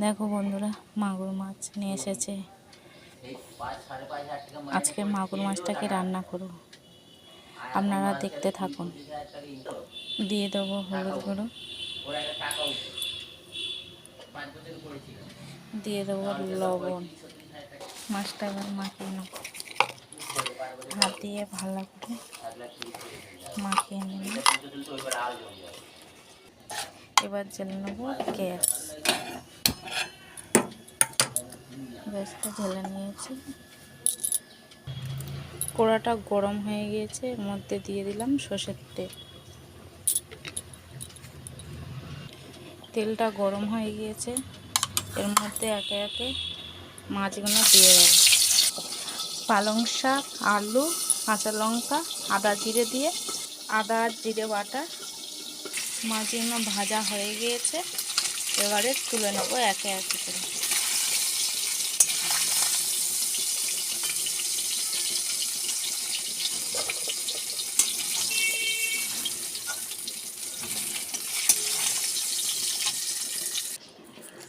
দেখো বন্ধুরা, মাগুর মাছ নিয়ে এসেছে। আজকে মাগুর মাছটাকে রান্না করব? আপনারা দেখতে থাকুন। দিয়ে দেবো হলুদ গুঁড়ো। দিয়ে দেবো লবণ। মাছটা এবার মাখিয়ে নেব। হাত দিয়ে ভালো করে মাখিয়ে নেব এবার জেলে নেব গ্যাস। গ্যাসটা ঢেলে নিয়েছি। কড়াটা গরম হয়ে গিয়েছে, এর মধ্যে দিয়ে দিলাম সর্ষের তেল। তেলটা গরম হয়ে গিয়েছে, এর মধ্যে একে একে মাছগুলো দিয়ে দেবো। পালং শাক, আলু, কাঁচা লঙ্কা, আদা জিরে দিয়ে, আদা জিরে বাটা মাছগুলো ভাজা হয়ে গিয়েছে। এবারে তুলে নেব একে একে করে।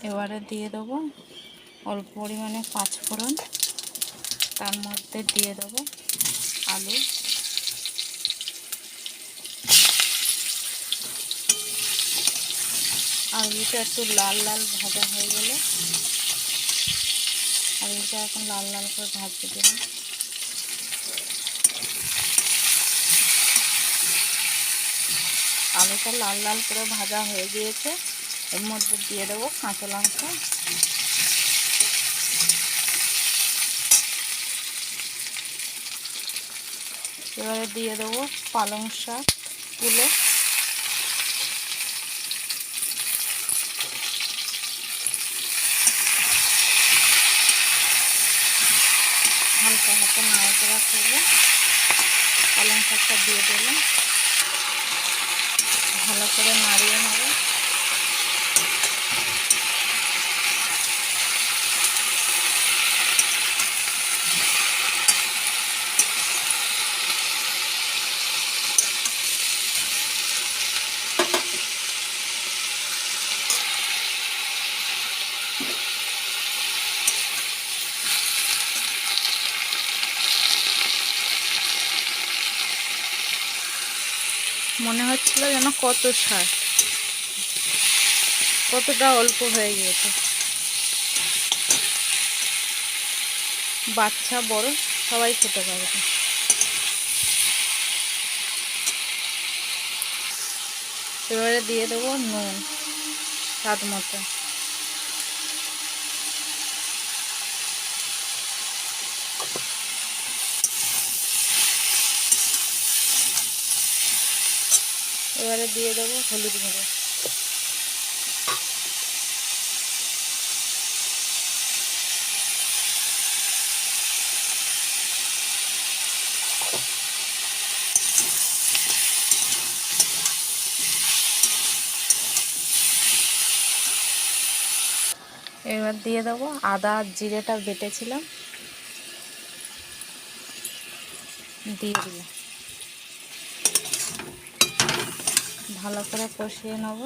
এবারে দিয়ে দেবো অল্প পরিমাণে পাঁচফোড়ন, তার মধ্যে দিয়ে দেবো আলু। আলুটা একটু লাল লাল ভাজা হয়ে গেলে আলুটা এখন লাল লাল করে ভাজতে দেবো। আলুটা লাল লাল করে ভাজা হয়ে গিয়েছে, এর মধ্যে দিয়ে দেবো কাঁচা লঙ্কা। এবারে দিয়ে দেবো পালং শাক তুলে হালকা হালকা নাড়াচাড়া করব পালং শাকটা দিয়ে দিলাম। ভালো করে নাড়িয়ে নেব। মনে হচ্ছিল যেন কত সার। কতটা অল্প হয়ে গিয়েছে। বাচ্চা, বড়, সবাই খেতে পারবে। এবারে দিয়ে দেবো নুন, স্বাদ মতো। এবারে দিয়ে দেবো হলুদ গুঁড়ো। এবার দিয়ে দেবো আদা আর জিরেটা বেটেছিলাম। দিয়ে দিলাম ভালো করে কষিয়ে নেব।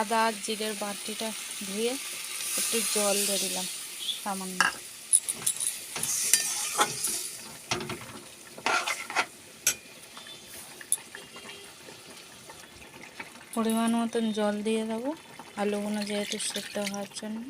আদা আর জিরের বাটিটা ধুয়ে একটু জল দিয়ে দিলাম সামান্য। পরিমাণ মতন জল দিয়ে দেবো। আলুগুলো যেহেতু সেদ্ধ হওয়ার জন্য।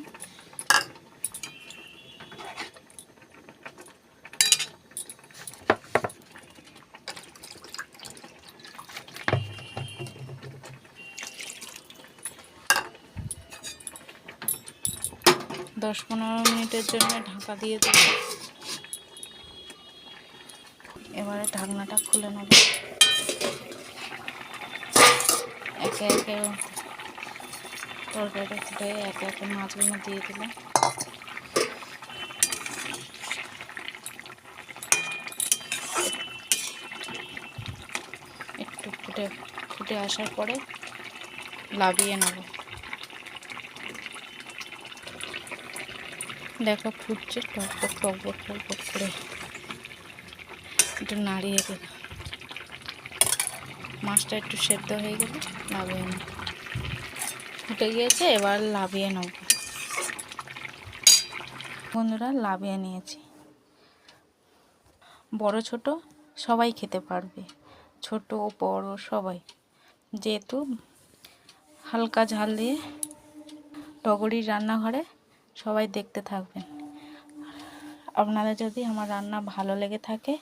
দশ পনেরো মিনিটের জন্য ঢাকা দিয়ে দেবো। এবারে ঢাকনাটা খুলে নেব। একে একে তরকারিটা ফুটে একে একে মাছগুলো দিয়ে দিলাম। একটু ফুটে ফুটে আসার পরে লাভিয়ে নেব। দেখো ফুটছে টক টক টক টক করে। একটু নাড়িয়ে দিলাম। মাছটা একটু সেদ্ধ হয়ে গেলে লাভিয়ে নেব। ফুটে গিয়েছে, এবার লাভিয়ে নেব। বন্ধুরা, লাভিয়ে নিয়েছি। বড়, ছোট সবাই খেতে পারবে। ছোট, বড় সবাই। যেহেতু হালকা ঝাল দিয়ে টগরির রান্নাঘরে সবাই দেখতে থাকবেন। আপনারা যদি আমার রান্না ভালো লেগে থাকে